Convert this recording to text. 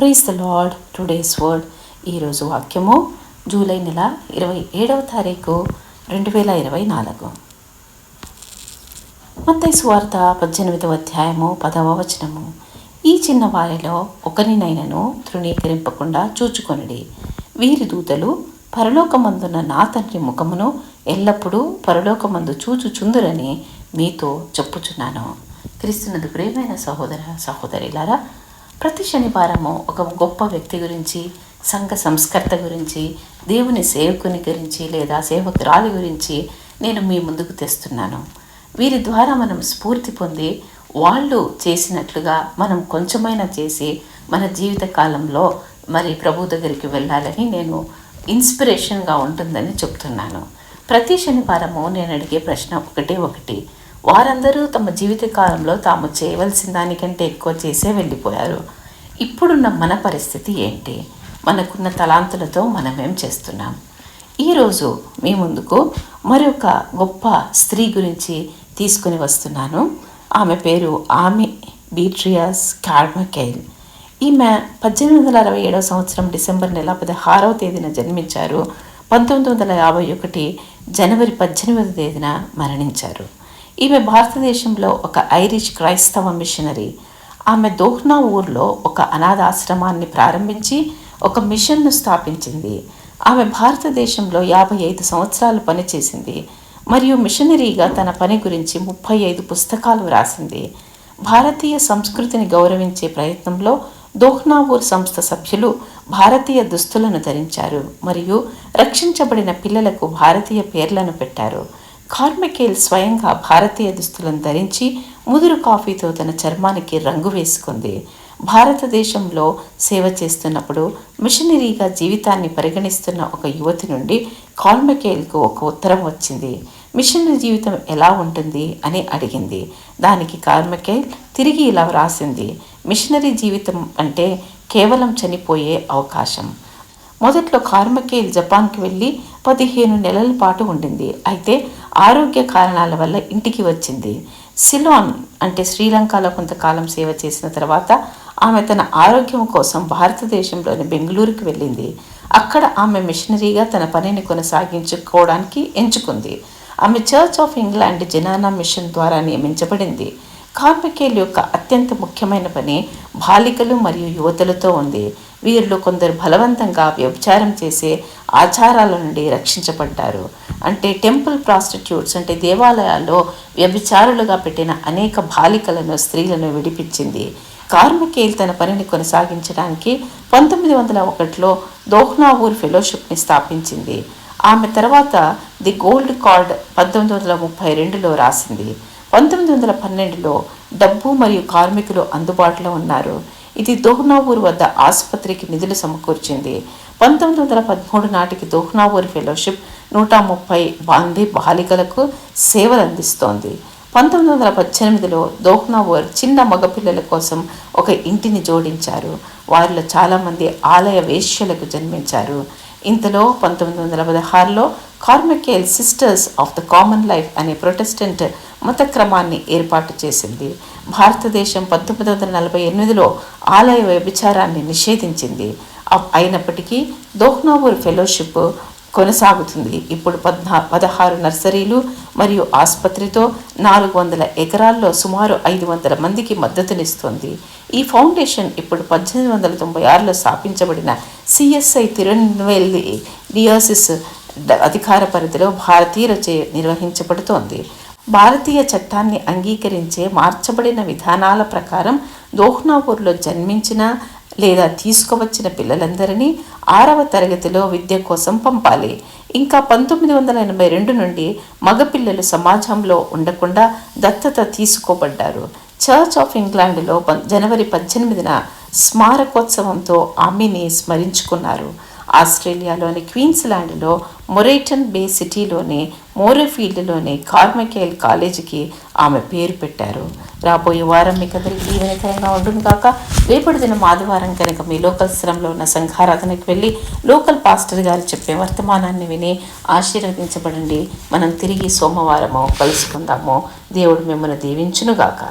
Praise the Lord today's word ఈరోజు వాక్యము July నెల ఇరవై ఏడవ తారీఖు రెండు వేల ఇరవై నాలుగు. మత్తయి సువార్త పద్దెనిమిదవ అధ్యాయము పదవ వచనము. ఈ చిన్న వారిలో ఒకరినైనను తృణీకరింపకుండా చూచుకొనిడి. వీరి దూతలు పరలోకమందున్న నా తండ్రి ముఖమును ఎల్లప్పుడూ పరలోకమందు చూచుచుందురని మీతో చెప్పుచున్నాను. క్రీస్తునందు ప్రేమైన సహోదర సహోదరిలారా ప్రతి శనివారము ఒక గొప్ప వ్యక్తి గురించి సంఘ సంస్కర్త గురించి దేవుని సేవకుని గురించి లేదా సేవకురాలి గురించి నేను మీ ముందుకు తెస్తున్నాను. వీరి ద్వారా మనం స్ఫూర్తి పొంది వాళ్ళు చేసినట్లుగా మనం కొంచెమైనా చేసి మన జీవిత కాలంలో మరి ప్రభు దగ్గరికి వెళ్ళాలని నేను ఇన్స్పిరేషన్గా ఉంటుందని చెప్తున్నాను. ప్రతి శనివారము నేను అడిగే ప్రశ్న ఒకటే ఒకటి. వారందరూ తమ జీవితకాలంలో తాము చేయవలసిన దానికంటే ఎక్కువ చేసే వెళ్ళిపోయారు. ఇప్పుడున్న మన పరిస్థితి ఏంటి? మనకున్న తలాంతులతో మనమేం చేస్తున్నాం? ఈరోజు మీ ముందుకు మరొక గొప్ప స్త్రీ గురించి తీసుకుని వస్తున్నాను. ఆమె పేరు ఆమె బీట్రియాస్ కార్మకెయిల్ ఈమె పద్దెనిమిది వందల అరవై ఏడవ సంవత్సరం డిసెంబర్ నెల పదహారవ తేదీన జన్మించారు. పంతొమ్మిది వందల యాభై ఒకటి జనవరి పద్దెనిమిదవ తేదీన మరణించారు. ఈమె భారతదేశంలో ఒక ఐరిష్ క్రైస్తవ మిషనరీ. ఆమె దోహ్నా ఊర్లో ఒక అనాథాశ్రమాన్ని ప్రారంభించి ఒక మిషన్ను స్థాపించింది. ఆమె భారతదేశంలో యాభై ఐదు సంవత్సరాలు పనిచేసింది మరియు మిషనరీగా తన పని గురించి ముప్పై ఐదు పుస్తకాలు వ్రాసింది. భారతీయ సంస్కృతిని గౌరవించే ప్రయత్నంలో దోహ్నావూర్ సంస్థ సభ్యులు భారతీయ దుస్తులను ధరించారు మరియు రక్షించబడిన పిల్లలకు భారతీయ పేర్లను పెట్టారు. కార్మికేల్ స్వయంగా భారతీయ దుస్తులను ధరించి ముదురు కాఫీతో తన చర్మానికి రంగు వేసుకుంది. భారతదేశంలో సేవ చేస్తున్నప్పుడు మిషనరీగా జీవితాన్ని పరిగణిస్తున్న ఒక యువతి నుండి కాల్మెకేల్కు ఒక ఉత్తరం వచ్చింది. మిషనరీ జీవితం ఎలా ఉంటుంది అని అడిగింది. దానికి కార్మెకేల్ తిరిగి ఇలా వ్రాసింది. మిషనరీ జీవితం అంటే కేవలం చనిపోయే అవకాశం. మొదట్లో కార్మకేల్ జపాన్కి వెళ్ళి పదిహేను నెలల పాటు ఉండింది. అయితే ఆరోగ్య కారణాల వల్ల ఇంటికి వచ్చింది. సిలోన్ అంటే శ్రీలంకలో కొంతకాలం సేవ చేసిన తర్వాత ఆమె తన ఆరోగ్యం కోసం భారతదేశంలోని బెంగళూరుకి వెళ్ళింది. అక్కడ ఆమె మిషనరీగా తన పనిని కొనసాగించుకోవడానికి ఎంచుకుంది. ఆమె Church of England Zenana mission ద్వారా నియమించబడింది. కార్మికేల్ యొక్క అత్యంత ముఖ్యమైన పని బాలికలు మరియు యువతలతో ఉంది. వీరిలో కొందరు బలవంతంగా వ్యభిచారం చేసే ఆచారాల నుండి రక్షించబడ్డారు. అంటే టెంపుల్ ప్రాస్టిట్యూట్స్ అంటే దేవాలయాల్లో వ్యభిచారులుగా పెట్టిన అనేక బాలికలను స్త్రీలను విడిపించింది. కార్మికేల్ తన పనిని కొనసాగించడానికి పంతొమ్మిది వందల ఒకటిలో దోహ్నావూర్ ఫెలోషిప్ని స్థాపించింది. ఆమె తర్వాత ది గోల్డ్ కార్డ్ పంతొమ్మిది వందల ముప్పై రెండులో రాసింది. పంతొమ్మిది వందల పన్నెండులో డబ్బు మరియు కార్మికులు అందుబాటులో ఉన్నారు. ఇది దోహ్నావూర్ వద్ద ఆసుపత్రికి నిధులు సమకూర్చింది. పంతొమ్మిది వందల పదమూడు నాటికి దోహ్నావూర్ ఫెలోషిప్ నూట ముప్పై మంది బాలికలకు సేవలు అందిస్తోంది పంతొమ్మిది వందల పద్దెనిమిదిలో దోహ్నావూర్ చిన్న మగపిల్లల కోసం ఒక ఇంటిని జోడించారు. వారిలో చాలామంది ఆలయ వేష్యలకు జన్మించారు. ఇంతలో పంతొమ్మిది వందల పదహారులో Carmichael Sisters of the Common Life అనే ప్రొటెస్టెంట్ మత క్రమాన్ని ఏర్పాటు చేసింది. భారతదేశం పంతొమ్మిది వందల నలభై ఎనిమిదిలో ఆలయ వ్యభిచారాన్ని నిషేధించింది. అయినప్పటికీ దోహ్నావూర్ ఫెలోషిప్ కొనసాగుతుంది. ఇప్పుడు పద్నా పదహారు నర్సరీలు మరియు ఆసుపత్రితో నాలుగు వందల ఎకరాల్లో సుమారు ఐదు వందల మందికి మద్దతునిస్తుంది. ఈ ఫౌండేషన్ ఇప్పుడు పద్దెనిమిది వందల తొంభై ఆరులో స్థాపించబడిన సిఎస్ఐ తిరునెల్వేలి డియోసిస్ అధికార పరిధిలో భారతీయులచే నిర్వహించబడుతోంది. భారతీయ చట్టాన్ని అంగీకరించే మార్చబడిన విధానాల ప్రకారం దోహ్నాపూర్లో జన్మించిన లేదా తీసుకువచ్చిన పిల్లలందరినీ ఆరవ తరగతిలో విద్య కోసం పంపాలి. ఇంకా పంతొమ్మిది వందల ఎనభై రెండు నుండి మగపిల్లలు సమాజంలో ఉండకుండా దత్తత తీసుకోబడ్డారు. చర్చ్ ఆఫ్ ఇంగ్లాండ్లో జనవరి పద్దెనిమిదిన స్మారకోత్సవంతో ఆమెని స్మరించుకున్నారు. ఆస్ట్రేలియాలోని క్వీన్స్లాండ్లో మొరైటన్ బే సిటీలోని మోరఫీల్డ్లోని కార్మికేల్ కాలేజీకి ఆమె పేరు పెట్టారు. రాబోయే వారం మీకు అందరికీ దీవెనకరంగా ఉంటుంది కాక రేపటి దినం ఆదివారం కనుక మీ లోకల్ స్థలంలో ఉన్న సంఘారాధనకు వెళ్ళి లోకల్ పాస్టర్ గారు చెప్పే వర్తమానాన్ని విని ఆశీర్వదించబడండి. మనం తిరిగి సోమవారము కలుసుకుందాము దేవుడు మిమ్మల్ని దీవించునుగాక.